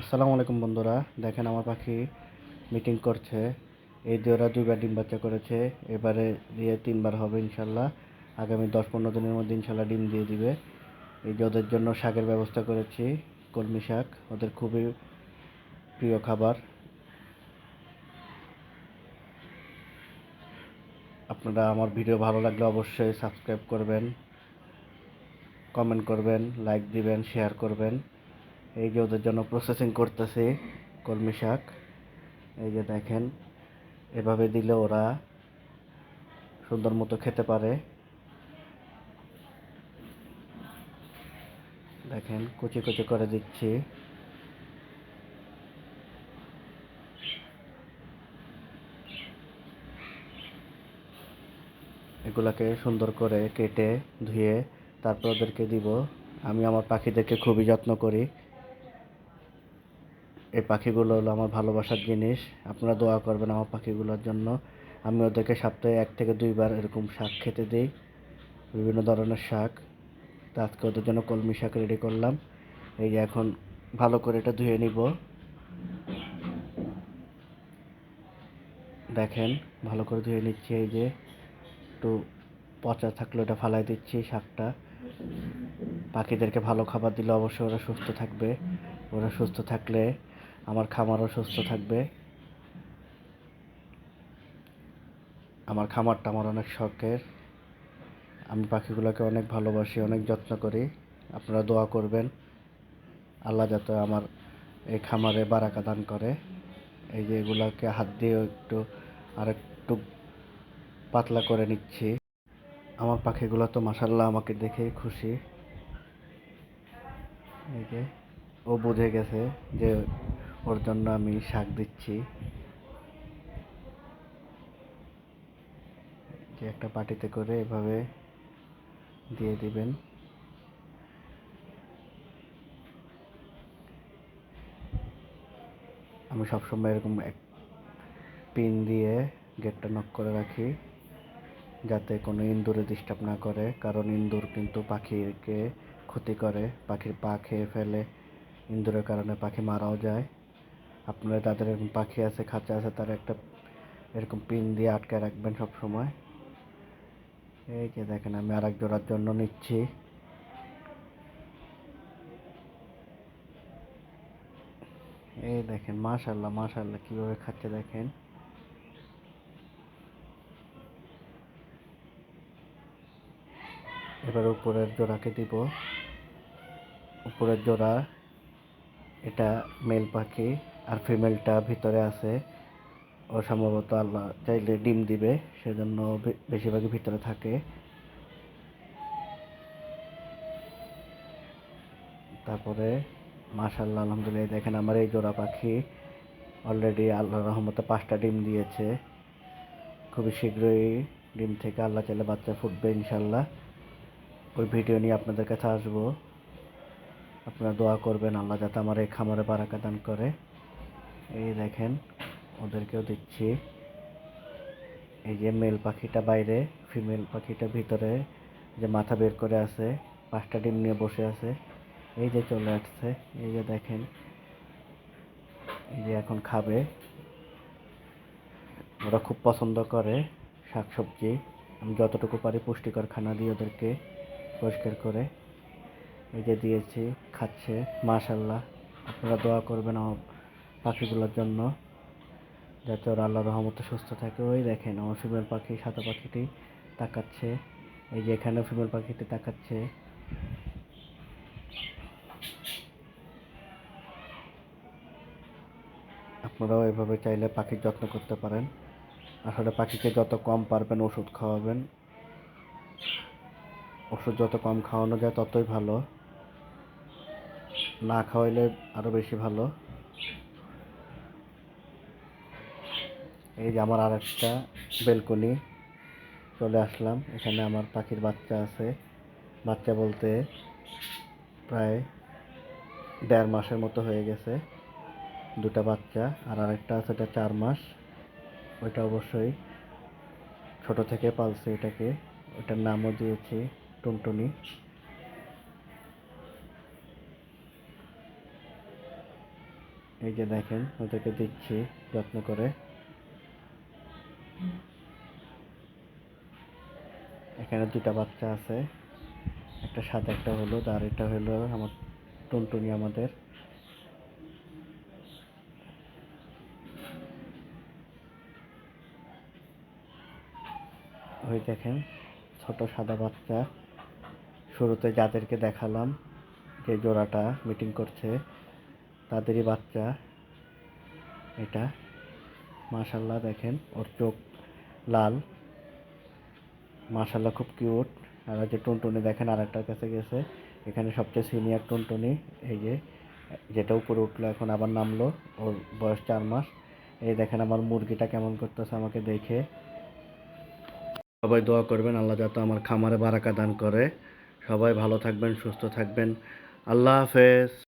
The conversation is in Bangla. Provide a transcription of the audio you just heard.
আসসালামু আলাইকুম বন্ধুরা, দেখেন আমার পাখি মিটিং করছে। এই যে ওরা দুইবার ডিম বাচ্চা করেছে, এবারে দিয়ে তিনবার হবে ইনশাল্লাহ। আগামী দশ পনেরো দিনের মধ্যে ইনশাল্লাহ ডিম দিয়ে দিবে। এই যে ওদের জন্য শাকের ব্যবস্থা করেছি, কলমি শাক, ওদের খুবই প্রিয় খাবার। আপনারা আমার ভিডিও ভালো লাগলে অবশ্যই সাবস্ক্রাইব করবেন কমেন্ট করবেন লাইক দিবেন শেয়ার করবেন। এই যে ওদের জন্য প্রসেসিং করতেছি কলমি শাক। এই যে দেখেন, এভাবে দিলে ওরা সুন্দর মতো খেতে পারে। দেখেন, কুচি কুচি করে দিচ্ছি। এগুলাকে সুন্দর করে কেটে ধুয়ে তারপর ওদেরকে দিব। আমি আমার পাখিদেরকে খুবই যত্ন করি। এই পাখিগুলো হলো আমার ভালোবাসার জিনিস। আপনারা দোয়া করবেন আমার পাখিগুলোর জন্য। আমি ওদেরকে সপ্তাহে এক থেকে দুইবার এরকম শাক খেতে দিই। বিভিন্ন ধরনের শাক। তা আজকে ওদের জন্য কলমি শাক রেডি করলাম। এই যে এখন ভালো করে এটা ধুয়ে নিব। দেখেন, ভালো করে ধুয়ে নিচ্ছি এই যে। একটু পচা থাকলে ওটা ফালাই দিচ্ছি শাকটা। পাখিদেরকে ভালো খাবার দিলে অবশ্যই ওরা সুস্থ থাকবে। ওরা সুস্থ থাকলে আমার খামারও সুস্থ থাকবে। আমার খামারটা আমার অনেক শখের। আমি পাখিগুলোকে অনেক ভালোবাসি, অনেক যত্ন করি। আপনারা দোয়া করবেন। আল্লাহ যাতে আমার এই খামারে বারাকা দান করে। এই যে এগুলাকে হাত দিয়ে একটু আর একটু পাতলা করে নিচ্ছি। আমার পাখিগুলো তো মাসাল্লাহ আমাকে দেখেই খুশি। এই যে, ও বুঝে গেছে যে ওর জন্য আমি শাক দিচ্ছি। যে একটা পাটিতে করে এভাবে দিয়ে দিবেন। আমি সবসময় এরকম এক পিন দিয়ে গেটটা নক করে রাখি, যাতে কোনো ইন্দুরে ডিস্টার্ব না করে, কারণ ইন্দুর কিন্তু পাখিকে ক্ষতি করে। পাখির পা খেয়ে ফেলে ইন্দুরের কারণে পাখি মারাও যায়। আপনারা তাদের এরকম পাখি আছে, খাঁচা আছে, তারা একটা এরকম পিন দিয়ে আটকে রাখবেন সব সময় এই যে দেখেন, আমি আর এক জোড়ার জন্য নিচ্ছি। এই দেখেন মাশাল্লাহ মাশাল্লাহ কীভাবে খাচ্ছে দেখেন। এবার উপরের জোড়াকে দিব। উপরের জোড়া এটা মেল পাখি আর ফিমেলটা ভিতরে আছে। ও সম্ভবত আল্লাহ চাইলে ডিম দিবে, সেজন্য বেশিরভাগই ভিতরে থাকে। তারপরে মাশাল্লাহ আলহামদুলিল্লাহ, দেখেন আমার এই জোড়া পাখি অলরেডি আল্লাহ রহমতে পাঁচটা ডিম দিয়েছে। খুবই শীঘ্রই ডিম থেকে আল্লাহ চাইলে বাচ্চা ফুটবে ইনশাল্লাহ ওই ভিডিও নিয়ে আপনাদের কাছে আসব। আপনারা দোয়া করবেন, আল্লাহ যাতে আমার এই খামারে বারাকা দান করে। এই দেখেন, ওদেরকেও দিচ্ছি। এই যে মেল পাখিটা বাইরে ফিমেল পাখিটা ভিতরে, যে মাথা বের করে আছে, পাঁচটা ডিম নিয়ে বসে আছে, এই যে চলে আসছে। এই যে দেখেন, এই যে এখন খাবে। ওরা খুব পছন্দ করে শাকসবজি। আমি যতটুকু পারি পুষ্টিকর খানা দিই ওদেরকে পরিষ্কার করে। এই যে দিয়েছি, খাচ্ছে। মাশাল্লাহ আপনারা দোয়া করবেন আমার পাখিগুলোর জন্য, যাতে ওরা আল্লাহ রহমতে সুস্থ থাকে। ওই দেখেন, আমার ফিমেল পাখি, সাদা পাখিটি তাকাচ্ছে। এই যে এখানে ফিমেল পাখিটি তাকাচ্ছে। আপনারাও এভাবে চাইলে পাখির যত্ন করতে পারেন। আসলে পাখিকে যত কম পারবেন ওষুধ খাওয়াবেন। ওষুধ যত কম খাওয়ানো যায় ততই ভালো। না খাওয়াইলে আরও বেশি ভালো। এই যে আমার আর একটা বেলকনি, চলে আসলাম। এখানে আমার পাখির বাচ্চা আছে। বাচ্চা বলতে প্রায় দেড় মাসের মতো হয়ে গেছে। দুটা বাচ্চা আর আরেকটা আছে এটা চার মাস। ওইটা অবশ্যই ছোট থেকে পালছে এটাকে। ওটার নামও দিয়েছি টুনটুনি। এই যে দেখেন, ওদেরকে দিচ্ছি যত্ন করে। এখানে দুটা বাচ্চা আছে, একটা সাদা, একটা হলুদ, আর এটা হলো আমার টুনটুনি আমাদের। ওই দেখেন, ছোট সাদা বাচ্চা। শুরুতে যাদেরকে দেখালাম, যে জোড়াটা মিটিং করছে। তাদেরই বাচ্চা এটা। মাশাল্লাহ দেখেন, ওর চোখ লাল। মাশাল্লাহ খুব কিউট। আর যে টুনটুনি দেখেন আর একটার কাছে গেছে। এখানে সবচেয়ে সিনিয়র টুনটুনি, এই যে, যেটা উপরে উঠল, এখন আবার নামলো। ওর বয়স চার মাস। এই দেখেন আমার মুরগিটা কেমন করতেছে আমাকে দেখে। সবাই দোয়া করবেন, আল্লাহ যাতে আমার খামারে বারাকা দান করে। সবাই ভালো থাকবেন, সুস্থ থাকবেন। আল্লাহ হাফেজ।